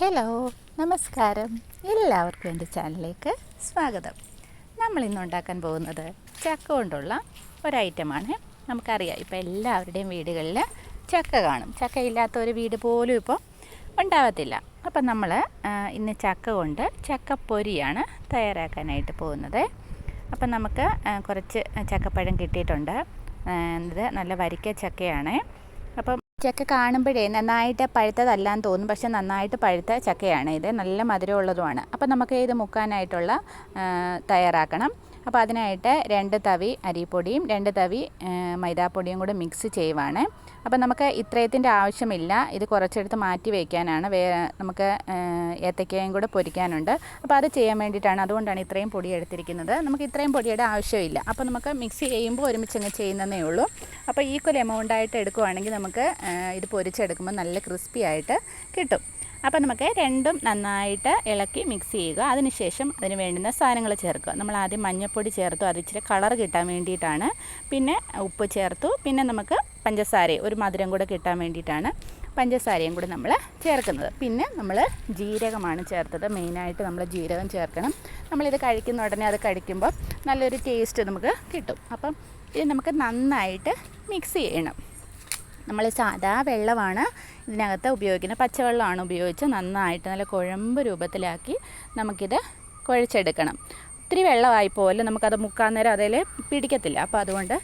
Hello നമസ്കാരം. എല്ലാവർക്കും എന്റെ ചാനലിലേക്ക് സ്വാഗതം. നമ്മൾ ഇന്ന് ഉണ്ടാക്കാൻ പോകുന്നത് ചക്ക കൊണ്ടുള്ള ഒരൈറ്റമാണ്. നമുക്കറിയാം ഇപ്പോൾ എല്ലാവരുടെയും വീടുകളിൽ ചക്ക കാണും. ചക്ക ഇല്ലാത്ത ഒരു വീട് പോലും ഇപ്പോൾ ഉണ്ടാവത്തില്ല. അപ്പം നമ്മൾ ഇന്ന് ചക്ക കൊണ്ട് ചക്കപ്പൊരിയാണ് തയ്യാറാക്കാനായിട്ട് പോകുന്നത്. അപ്പം നമുക്ക് കുറച്ച് ചക്കപ്പഴം കിട്ടിയിട്ടുണ്ട്. ഇത് നല്ല വരിക്ക ചക്കയാണ്. ചക്ക കാണുമ്പോഴേ നന്നായിട്ട് പഴുത്തതല്ലാന്ന് തോന്നും. പക്ഷെ നന്നായിട്ട് പഴുത്ത ചക്കയാണ് ഇത്. നല്ല മധുരമുള്ളതുമാണ്. അപ്പോൾ നമുക്ക് ഇത് മുക്കാനായിട്ടുള്ള തയ്യാറാക്കണം. അപ്പോൾ അതിനായിട്ട് രണ്ട് തവി അരിപ്പൊടിയും രണ്ട് തവി മൈദാപ്പൊടിയും കൂടെ മിക്സ് ചെയ്യുവാണ്. അപ്പോൾ നമുക്ക് ഇത്രയത്തിന്റെ ആവശ്യമില്ല. ഇത് കുറച്ചെടുത്ത് മാറ്റി വയ്ക്കാനാണ് വേ നമുക്ക് ഏത്തക്കയും കൂടെ പൊരിക്കാനുണ്ട്. അപ്പോൾ അത് ചെയ്യാൻ വേണ്ടിയിട്ടാണ് അതുകൊണ്ടാണ് ഇത്രയും പൊടി എടുത്തിരിക്കുന്നത്. നമുക്ക് ഇത്രയും പൊടിയുടെ ആവശ്യമില്ല. അപ്പോൾ നമുക്ക് മിക്സ് ചെയ്യുമ്പോൾ ഒരുമിച്ച് അങ്ങ് ചെയ്യുന്നതേ ഉള്ളൂ. അപ്പോൾ ഈക്വൽ എമൗണ്ട് ആയിട്ട് എടുക്കുവാണെങ്കിൽ നമുക്ക് ഇത് പൊരിച്ചെടുക്കുമ്പോൾ നല്ല ക്രിസ്പി ആയിട്ട് കിട്ടും. അപ്പോൾ നമുക്ക് രണ്ടും നന്നായിട്ട് ഇളക്കി മിക്സ് ചെയ്യുക. അതിനുശേഷം അതിന് വേണ്ടുന്ന സാധനങ്ങൾ ചേർക്കുക. നമ്മൾ ആദ്യം മഞ്ഞൾപ്പൊടി ചേർത്തു. അത് ഇച്ചിരി കളർ കിട്ടാൻ വേണ്ടിയിട്ടാണ്. പിന്നെ ഉപ്പ് ചേർത്തു. പിന്നെ നമുക്ക് പഞ്ചസാര ഒരു മധുരം കൂടെ കിട്ടാൻ വേണ്ടിയിട്ടാണ് പഞ്ചസാരയും കൂടി നമ്മൾ ചേർക്കുന്നത്. പിന്നെ നമ്മൾ ജീരകമാണ് ചേർത്തത്. മെയിനായിട്ട് നമ്മൾ ജീരകം ചേർക്കണം. നമ്മളിത് കഴിക്കുന്ന ഉടനെ അത് കഴിക്കുമ്പോൾ നല്ലൊരു ടേസ്റ്റ് നമുക്ക് കിട്ടും. അപ്പം ഇത് നമുക്ക് നന്നായിട്ട് മിക്സ് ചെയ്യണം. നമ്മൾ സാധാ വെള്ളമാണ് ഇതിനകത്ത് ഉപയോഗിക്കുന്നത് പച്ചവെള്ളമാണ് ഉപയോഗിച്ച് നന്നായിട്ട് നല്ല കുഴമ്പ് രൂപത്തിലാക്കി നമുക്കിത് കുഴച്ചെടുക്കണം. ഒത്തിരി വെള്ളമായി പോലെ നമുക്കത് മുക്കാൻ നേരം അതിൽ പിടിക്കത്തില്ല. അപ്പോൾ അതുകൊണ്ട്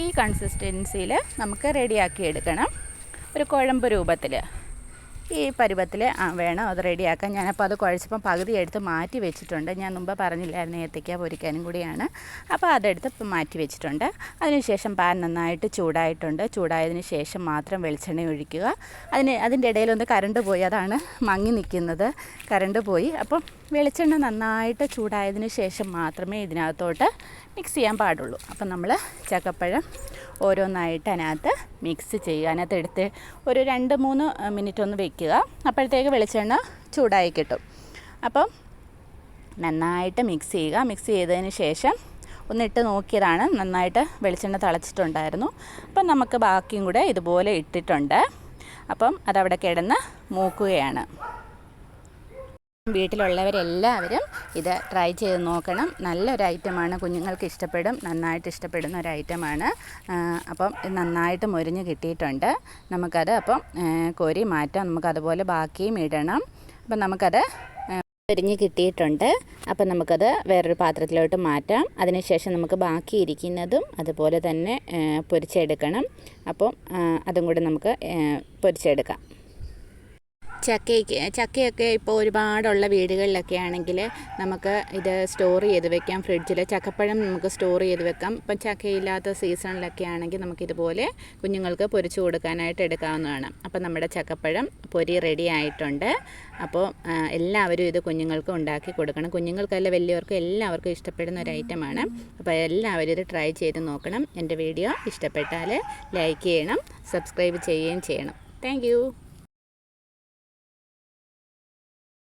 ഈ കൺസിസ്റ്റൻസിയിൽ നമുക്ക് റെഡിയാക്കി എടുക്കണം. ഒരു കുഴമ്പ് രൂപത്തിൽ. ഈ പരുവത്തിൽ വേണം അത് റെഡിയാക്കാൻ. ഞാനപ്പോൾ അത് കുഴച്ചപ്പം പകുതി എടുത്ത് മാറ്റി വെച്ചിട്ടുണ്ട്. ഞാൻ മുമ്പ് പറഞ്ഞില്ലായിരുന്നു ഏത്തയ്ക്ക പൊരിക്കാനും കൂടിയാണ്. അപ്പോൾ അതെടുത്ത് മാറ്റി വെച്ചിട്ടുണ്ട്. അതിനുശേഷം പാൻ നന്നായിട്ട് ചൂടായിട്ടുണ്ട്. ചൂടായതിന് ശേഷം മാത്രം വെളിച്ചെണ്ണ ഒഴിക്കുക. അതിന് അതിന്റെ ഇടയിലൊന്ന് കറണ്ട് പോയി. അതാണ് മങ്ങി നിൽക്കുന്നത്. കറണ്ട് പോയി. അപ്പം വെളിച്ചെണ്ണ നന്നായിട്ട് ചൂടായതിന് ശേഷം മാത്രമേ ഇതിനകത്തോട്ട് മിക്സ് ചെയ്യാൻ പാടുള്ളൂ. അപ്പം നമ്മൾ ചക്കപ്പഴം ഓരോന്നായിട്ട് അതിനകത്ത് മിക്സ് ചെയ്യുക. അതിനകത്ത് എടുത്ത് ഒരു രണ്ട് മൂന്ന് മിനിറ്റ് ഒന്ന് വെക്കുക. അപ്പോഴത്തേക്ക് വെളിച്ചെണ്ണ ചൂടായി കിട്ടും. അപ്പം നന്നായിട്ട് മിക്സ് ചെയ്യുക. മിക്സ് ചെയ്തതിന് ശേഷം ഒന്നിട്ട് നോക്കിയതാണ്. നന്നായിട്ട് വെളിച്ചെണ്ണ തിളച്ചിട്ടുണ്ടായിരുന്നു. അപ്പം നമുക്ക് ബാക്കിയും കൂടെ ഇതുപോലെ ഇട്ടിട്ടുണ്ട്. അപ്പം അതവിടെ കിടന്ന് മൂക്കുകയാണ്. വീട്ടിലുള്ളവരെല്ലാവരും ഇത് ട്രൈ ചെയ്ത് നോക്കണം. നല്ലൊരു ഐറ്റമാണ്. കുഞ്ഞുങ്ങൾക്ക് ഇഷ്ടപ്പെടും നന്നായിട്ട് ഇഷ്ടപ്പെടുന്ന ഒരു ഐറ്റമാണ്. അപ്പം നന്നായിട്ട് മുരിഞ്ഞ് കിട്ടിയിട്ടുണ്ട്. നമുക്കത് അപ്പം കോരി മാറ്റാം. നമുക്കതുപോലെ ബാക്കിയും ഇടണം. അപ്പം നമുക്കത് പൊരിഞ്ഞ് കിട്ടിയിട്ടുണ്ട്. അപ്പം നമുക്കത് വേറൊരു പാത്രത്തിലോട്ട് മാറ്റാം. അതിനുശേഷം നമുക്ക് ബാക്കി ഇരിക്കുന്നതും അതുപോലെ തന്നെ പൊരിച്ചെടുക്കണം. അപ്പം അതും കൂടെ നമുക്ക് പൊരിച്ചെടുക്കാം. ചക്കയ്ക്ക് ചക്കയൊക്കെ ഇപ്പോൾ ഒരുപാടുള്ള വീടുകളിലൊക്കെ ആണെങ്കിൽ നമുക്ക് ഇത് സ്റ്റോർ ചെയ്ത് വെക്കാം. ഫ്രിഡ്ജിൽ ചക്കപ്പഴം നമുക്ക് സ്റ്റോർ ചെയ്ത് വെക്കാം. ഇപ്പം ചക്കയില്ലാത്ത സീസണിലൊക്കെ ആണെങ്കിൽ നമുക്കിതുപോലെ കുഞ്ഞുങ്ങൾക്ക് പൊരിച്ചു കൊടുക്കാനായിട്ട് എടുക്കാവുന്നതാണ്. അപ്പം നമ്മുടെ ചക്കപ്പഴം പൊരി റെഡി ആയിട്ടുണ്ട്. അപ്പോൾ എല്ലാവരും ഇത് കുഞ്ഞുങ്ങൾക്ക് ഉണ്ടാക്കി കൊടുക്കണം. കുഞ്ഞുങ്ങൾക്കല്ല വലിയവർക്കും എല്ലാവർക്കും ഇഷ്ടപ്പെടുന്ന ഒരു ഐറ്റമാണ്. അപ്പോൾ എല്ലാവരും ഇത് ട്രൈ ചെയ്ത് നോക്കണം. എന്റെ വീഡിയോ ഇഷ്ടപ്പെട്ടാൽ ലൈക്ക് ചെയ്യണം സബ്സ്ക്രൈബ് ചെയ്യുകയും ചെയ്യണം. താങ്ക്